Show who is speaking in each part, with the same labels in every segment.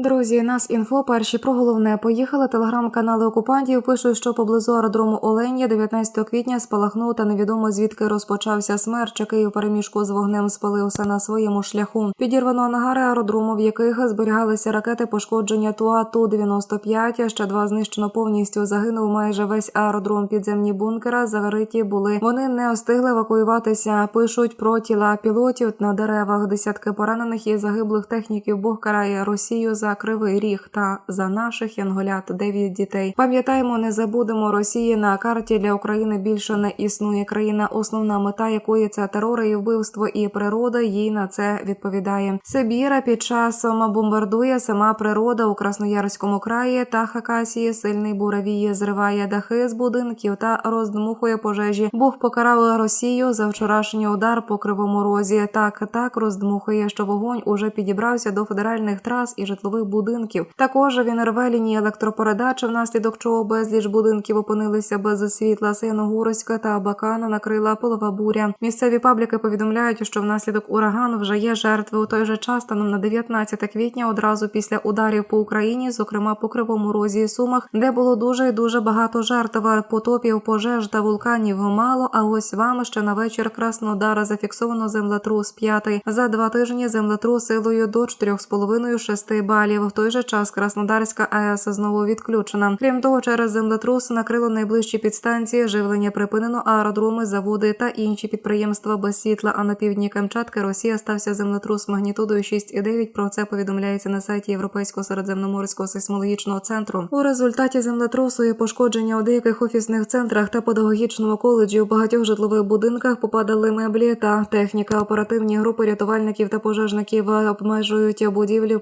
Speaker 1: Друзі, нас інфо перші про головне поїхали. Телеграм-канали окупантів пишуть, що поблизу аеродрому Оленя 19 квітня спалахнув та невідомо звідки розпочався смерч, який у переміжку з вогнем спалився на своєму шляху. Підірвано ангари аеродрому, в яких зберігалися ракети пошкодження ТУА Ту-95, Ще два знищено повністю. Загинув майже весь аеродром. Підземні бункера зариті були. Вони не встигли евакуюватися. Пишуть про тіла пілотів на деревах. Десятки поранених і загиблих техніків. Бог карає Росію за кривий ріг та за наших янголят. Дев'ять дітей. Пам'ятаємо, не забудемо Росії на карті для України більше не існує країна, основна мета якої це терор і вбивство, і природа їй на це відповідає. Сибіра під часом бомбардує сама природа у Красноярському краї та Хакасії. Сильний буравіє зриває дахи з будинків та роздмухує пожежі. Бог покарав Росію за вчорашній удар по кривому розі. Так так роздмухує, що вогонь уже підібрався до федеральних трас і житлових будинків. Також він рве лінії електропередачі, внаслідок чого безліч будинків опинилися без світла. Синогурська та Абакана накрила полова буря. Місцеві пабліки повідомляють, що внаслідок урагану вже є жертви у той же час, станом на 19 квітня, одразу після ударів по Україні, зокрема по кривому розі і сумах, де було дуже і дуже багато жертв потопів, пожеж та вулканів мало. А ось вам ще на вечір Краснодара зафіксовано землетрус п'ятий. За два тижні землетрус силою до 4,5-6 балів. В той же час Краснодарська АЕС знову відключена. Крім того, через землетрус накрило найближчі підстанції, живлення припинено, аеродроми, заводи та інші підприємства без світла. А на півдні Камчатки Росія стався землетрус магнітудою 6,9. Про це повідомляється на сайті Європейського середземноморського сейсмологічного центру. У результаті землетрусу є пошкодження у деяких офісних центрах та педагогічному коледжі. У багатьох житлових будинках попадали меблі та техніка. Оперативні групи рятувальників та пожежників обмежують будівлі в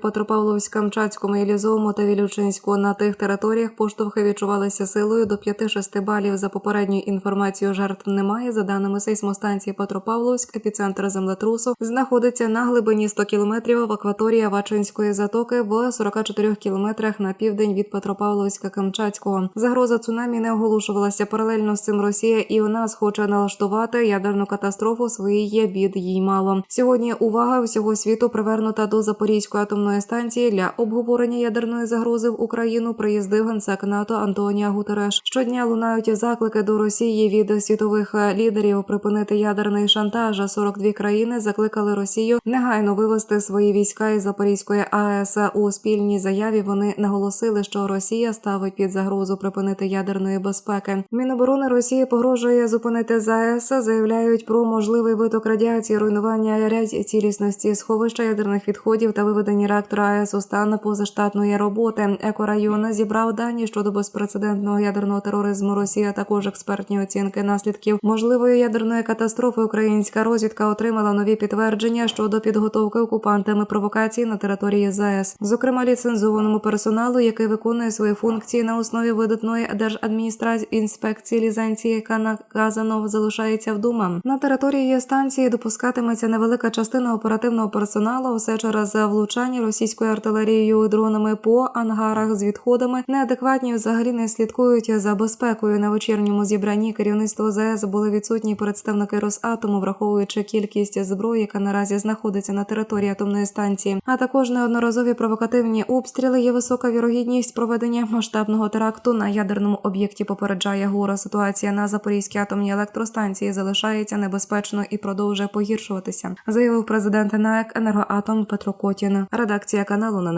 Speaker 1: Петропавловськ-Камчатському, Єлізовому та Вілючинську. На тих територіях поштовхи відчувалися силою до 5-6 балів. За попередньою інформацією жертв немає. За даними сейсмостанції Петропавловськ, епіцентр землетрусу знаходиться на глибині 100 кілометрів в акваторії Авачинської затоки в 44 кілометрах на південь від Петропавловська Камчатського. Загроза цунамі не оголошувалася паралельно з цим. Росія і у нас хоче налаштувати ядерну катастрофу. Своїй бід їй мало. Сьогодні увага всього світу привернута до Запорізької атомної станції для обговорення ядерної загрози в Україну. Приїздив генсек НАТО Антонія Гутереш. Щодня лунають заклики до Росії від світових лідерів припинити ядерний шантаж. 42 країни закликали Росію негайно вивести свої війська із Запорізької АЕС. У спільній заяві вони наголосили, що Росія ставить під загрозу припинити ядерної безпеки. Міноборони Росії погрожує зупинити ЗАЕС. Заявляють про можливий виток радіації, руйнування рядь цілісності сховища ядерних відходів та виведення реактора АЕС у стан позаштатної роботи. Екорайон зібрав дані щодо безпрецедентного ядерного тероризму Росії, а також експертні оцінки наслідків можливої ядерної катастрофи. Українська розвідка отримала нові підтвердження щодо підготовки окупантами провокацій на території ЗАЕС, зокрема ліцензованому персоналу, який виконує свої функції на основі видатної держадміністрації інспекції ліцензії, яка наказано залишається вдома. На території станції допускатиметься невелика частина оперативного персоналу. Все через влучання російською артилерією дронами по ангарах з відходами. Неадекватні взагалі не слідкують за безпекою на вечірньому зібранні. Керівництво ЗАЕС були відсутні представники Росатому, враховуючи кількість зброї, яка наразі знаходиться на території атомної станції, а також неодноразові провокативні обстріли. Є висока вірогідність проведення масштабного теракту на ядерному об'єкті. Попереджає гора. Ситуація на Запорізькій атомній електростанції залишається небезпечно і продовжує погіршуватися. Заявив президент НАЕК «Енергоатом» Петро Котін. Редакція каналу не